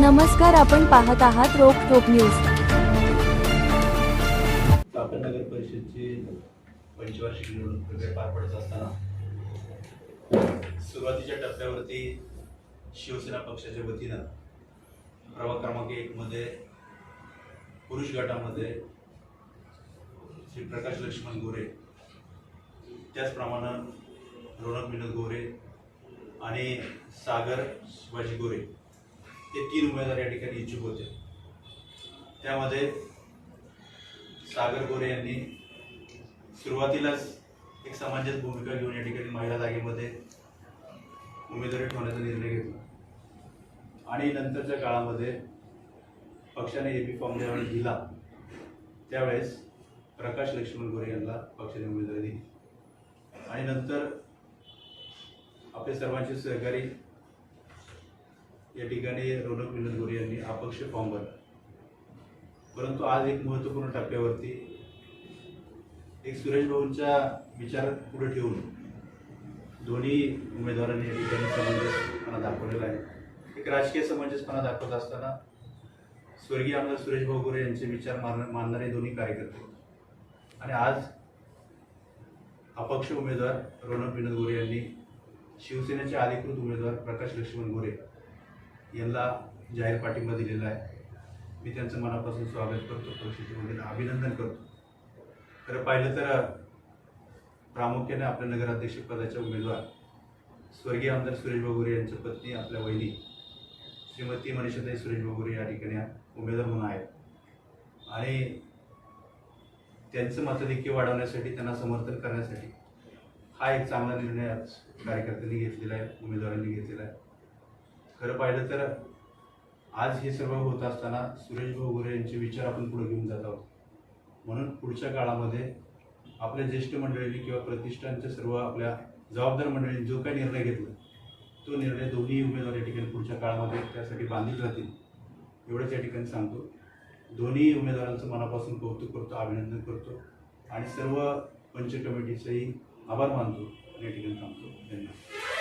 नमस्कार आपण पाहत आहात रोखोक न्यूज. आपण नगर परिषदची पंचवार्षिक निवडणूक प्रक्रिया पार पडत असताना सुरुवातीच्या टप्प्यावरती शिवसेना पक्षाच्या वतीनं प्रभाग क्रमांक एकमध्ये पुरुष गटामध्ये श्री प्रकाश लक्ष्मण गोरे त्याचप्रमाणे रोनक विनोद गोरे आणि सागर शिवाजी गोरे हे तीन उमेदवार या ठिकाणी इच्छुक होते. त्यामध्ये सागर गोरे यांनी सुरुवातीलाच एक समाजात भूमिका घेऊन या ठिकाणी महिला जागेमध्ये उमेदवारी ठेवण्याचा निर्णय घेतला. आणि नंतरच्या काळामध्ये पक्षाने ए पी फॉर्म ज्यावेळेस दिला. त्यावेळेस प्रकाश लक्ष्मण गोरे यांना पक्षाने उमेदवारी दिली. आणि नंतर आपले सर्वांचे सहकारी या ठिकाणी रोनक विनोद गोरे यांनी अपक्ष फॉर्म भरला. परंतु आज एक महत्त्वपूर्ण टप्प्यावरती एक सुरेश भाऊंच्या विचार पुढे ठेवून दोन्ही उमेदवारांनी या ठिकाणी समंजसपणा दाखवलेला आहे. एक राजकीय समंजसपणा दाखवत असताना स्वर्गीय आमदार सुरेश भाऊ गोरे यांचे विचार मान मानणारे दोन्ही कार्यकर्ते आणि आज अपक्ष उमेदवार रोनक विनोद गोरे यांनी शिवसेनेचे अधिकृत उमेदवार प्रकाश लक्ष्मण गोरे यांना जाहीर पाठिंबा दिलेला आहे. मी त्यांचं मनापासून स्वागत करतो परिषदेच्या वतीनं अभिनंदन करतो. खरं पाहिलं तर प्रामुख्याने आपल्या नगराध्यक्षपदाच्या उमेदवार स्वर्गीय आमदार सुरेश बगोरे यांच्या पत्नी आपल्या वहिनी श्रीमती मनीषाताई सुरेश बगोरे या ठिकाणी उमेदवार म्हणून आहेत. आणि त्यांचं मतदेखील वाढवण्यासाठी त्यांना समर्थन करण्यासाठी हा एक चांगला निर्णय आज कार्यकर्त्यांनी घेतलेला आहे उमेदवारांनी घेतलेला आहे. खरं पाहिलं तर आज हे सर्व होत असताना सुरेश भाऊ गोरे यांचे विचार आपण पुढे घेऊन जात आहोत. म्हणून पुढच्या काळामध्ये आपल्या ज्येष्ठ मंडळींनी किंवा प्रतिष्ठानच्या सर्व आपल्या जबाबदार मंडळींनी जो काही निर्णय घेतला तो निर्णय दोन्ही उमेदवार या ठिकाणी पुढच्या काळामध्ये त्यासाठी बांधील जातील एवढंच या ठिकाणी सांगतो. दोन्ही उमेदवारांचं मनापासून कौतुक करतो अभिनंदन करतो आणि सर्व पंच कमिटीचंही आभार मानतो आणि या ठिकाणी थांबतो. धन्यवाद.